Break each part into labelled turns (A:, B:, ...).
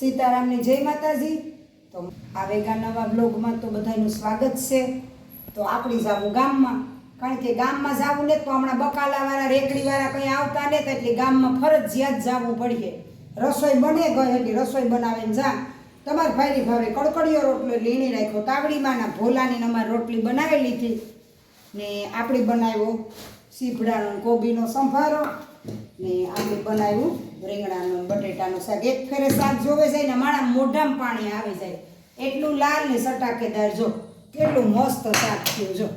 A: સીતારામની જય માતાજી. તો આ વેગા નવા બ્લોગમાં તો બધાનું સ્વાગત છે. તો આપણી જાવું ગામમાં. કારણ કે ગામમાં જાવું ને તો હમણાં બકાલાવાળા, રેકડીવાળા કંઈ આવતા ને તો એટલે ગામમાં ફરજિયાત જવું પડીએ રસોઈ બને ગઈ એટલે રસોઈ બનાવીને જા. તમારે ભાઈની ભાવે કડકડીયો રોટલો લીણી રાખ્યો તાવડીમાંના ભોલાની અમારે રોટલી બનાવેલી હતી ને આપણે બનાવ્યો સીભડાનો કોબીનો સંભારો. ને આપણે બનાવ્યું રીંગણાનું ને બટેટાનું શાક. એક ફેરે શાક જોવે જાય ને મારા મોઢામાં પાણી આવી જાય. એટલું લાલ ને સટાકેદાર જો, કેટલું મસ્ત શાક થયું જો.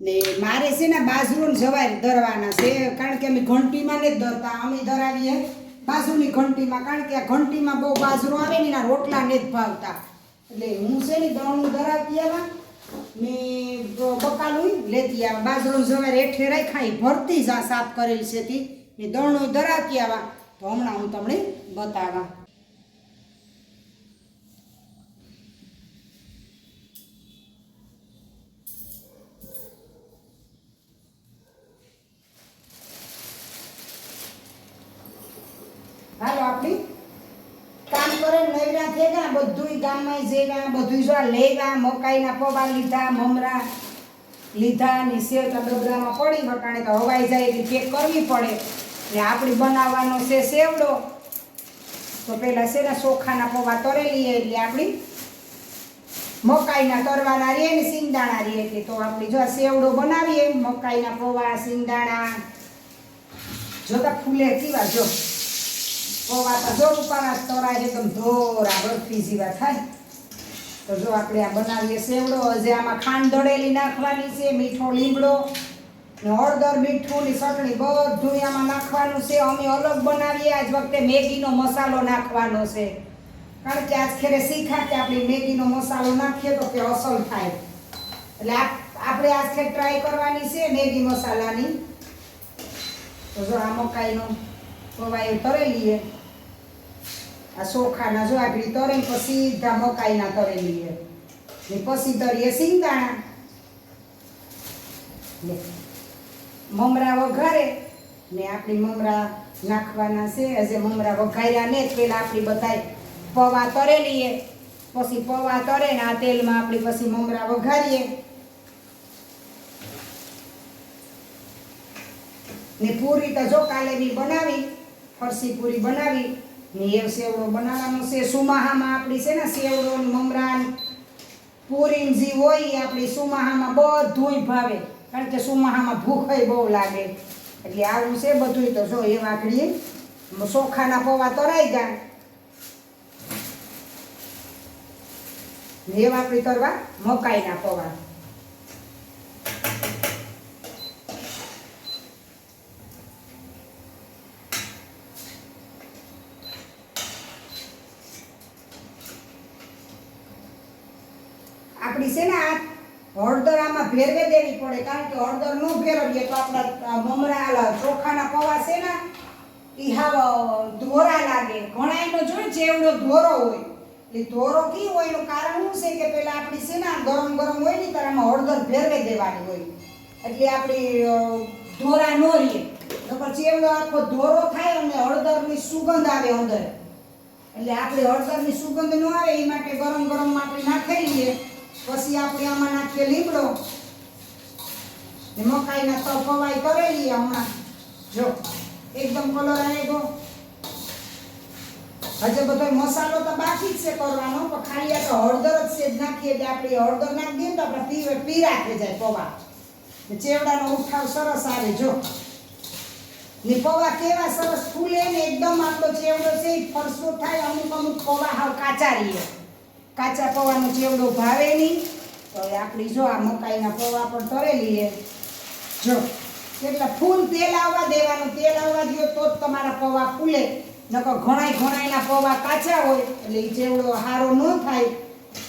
A: ને મારે છે ને બાજરું ને જવાય દરવાના છે, કારણ કે અમે ઘંટીમાં નથી દરતા, અમે ધરાવીએ બાજુની ઘંટીમાં, કારણ કે આ ઘંટીમાં બહુ બાજરો આવે ને એના રોટલા નથી ભાવતા. એટલે હું છે ને દળનું ધરાવતી આવા, ને બકાલું લેતી આવા. બાજરો જવાય હેઠે રાખાઈ ભરતી જ આ સાફ કરેલ છે તી. ને દણું ધરાતી આવા, તો હમણાં હું તમને બતાવા. હાલો આપણી કામ કરે નૈરા થઈ ગયા બધુંય ગામમાં જેવા બધું જો લેવા, મકાઈના પવા લીધા, મમરા લીધા, ને સેવતા ડબરામાં પડી, વટાણે તો હવાઈ જાય એટલે ચેક કરવી પડે. ને આપણે બનાવવાનો છે સેવડો તો પહેલાં છે ને ચોખાના પૌવા તરેલી એટલે આપણી મકાઈના તરવાના રે ને સિંગદાણા રે એટલે તો આપણે જો સેવડો બનાવીએ, મકાઈના પૌવા સિંગદાણા જોતા ફૂલે કેવા જો. પૌવા તો જો રૂપાના તરાય એકદમ ધોરા બરફી જેવા થાય. તો જો આપણે આ બનાવીએ સેવડો હજે આમાં ખાંડ દળેલી નાખવાની છે, મીઠો લીમડો. હળદર, મીઠું ની ચટણી બધું આમાં નાખવાનું છે. અમે અલગ બનાવીએ. આજ વખતે મેગીનો મસાલો નાખવાનો છે. કારણ કે આજ ખેરે શીખા કે આપણે મેગીનો મસાલો નાખીએ તો કે અસલ થાય. એટલે આપ આપણે આજ ખેર ટ્રાય કરવાની છે મેગી મસાલાની. તો જો આ મકાઈનો પવાય તરેલી લઈએ આ ચોખાના જો આગળ તરે પછી સીધા મકાઈના તરેલી લઈએ ને પછી તરીએ સિંગદાણા મમરા વઘારે ને આપણી મમરા નાખવાના છે. હજે મમરા વઘાર્યા ને પેલા આપણી બધાય પૌવા તરેલી છે પછી પૌવા તરે ને આ તેલમાં આપણી પછી મમરા વઘારીએ. ને પૂરી તો જો કાલે બી બનાવી, ફરસી પૂરી બનાવી, ને એ સેવડો બનાવવાનો છે. સુમાહામાં આપણી છે ને સેવડો ને મમરા પૂરી જે હોય એ આપણી સુમાહામાં બધુંય ભાવે. કારણ કે સુમાહામાં ભૂખય બહુ લાગે. એટલે આવું છે બધુંય. તો જો એ વાકડીએ ચોખાના પૌવા તરાઈ ગયા. ને વાપરી તરવા મકાઈના પૌવા. આપણી છે ને આ હળદર આમાં ભેરવે દેવી પડે, કારણ કે હળદર ન ભેરવીએ તો આપણા મમરા આલા ચોખાના પૌવા છે ઈ હાવ ધોરા લાગે. ઘણા એનો જોઈ જેવડો ધોરો હોય. એ ધોરો કી હોય, એનું કારણ શું છે કે પેલા આપણી છે ને ગરમ ગરમ હોય ને, ત્યારે આમાં હળદર ભેરવે દેવાની હોય. એટલે આપણી ધોરા ન રહીએ તો પછી એવડો આખો ધોરો થાય અને હળદરની સુગંધ આવે અંદર. એટલે આપણે હળદરની સુગંધ ન આવે એ માટે ગરમ ગરમ આપણે નાખી લઈએ પછી આપણે આમાં નાખીએ લીમડો. ને મકાઈના તો પવાઈ કરેલી હમણાં. જો, એકદમ કલર આવે ગયો. હજે બધો મસાલો તો બાકી જ છે કરવાનો, પણ ખાલી આ તો હળદર જ છે જ નાખીએ એટલે આપણે હળદર નાખી દઈએ તો આપણે પી પીરા થઈ જાય પૌવા. ચેવડાનો ઉઠાવ સરસ આવે, જો. ને પૌવા કેવા સરસ ફૂલે ને એકદમ આપણો ચેવડો છે ફરસો થાય, અમુક અમુક પૌવા હાવ કાચા રહીએ. કાચા પૌવાનો ચેવડો ભાવે નહીં. તો હવે આપણી જો આ મકાઈના પૌવા પણ તરેલી છે. જો એટલે ફૂલ તેલ આવવા દેવાનું, તેલ આવવા દો તો જ તમારા પૌવા ફૂલે. નકર ઘણાય ઘણાયના પૌવા કાચા હોય, એટલે એ ચેવડો સારો ન થાય.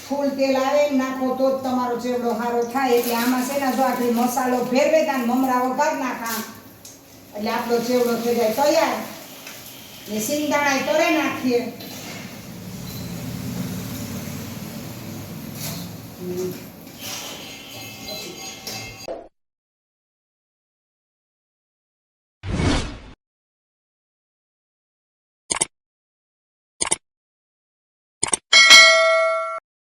A: ફૂલ તેલ આવે નાખો તો જ તમારો ચેવડો સારો થાય. એટલે આમાં છે ને જો આપણે મસાલો ફેરવે તા મમરા વઘાર નાખા. એટલે આપણો ચેવડો થઈ જાય તૈયાર. ને સિંગદાણા તરે નાખીએ. Mm-hmm.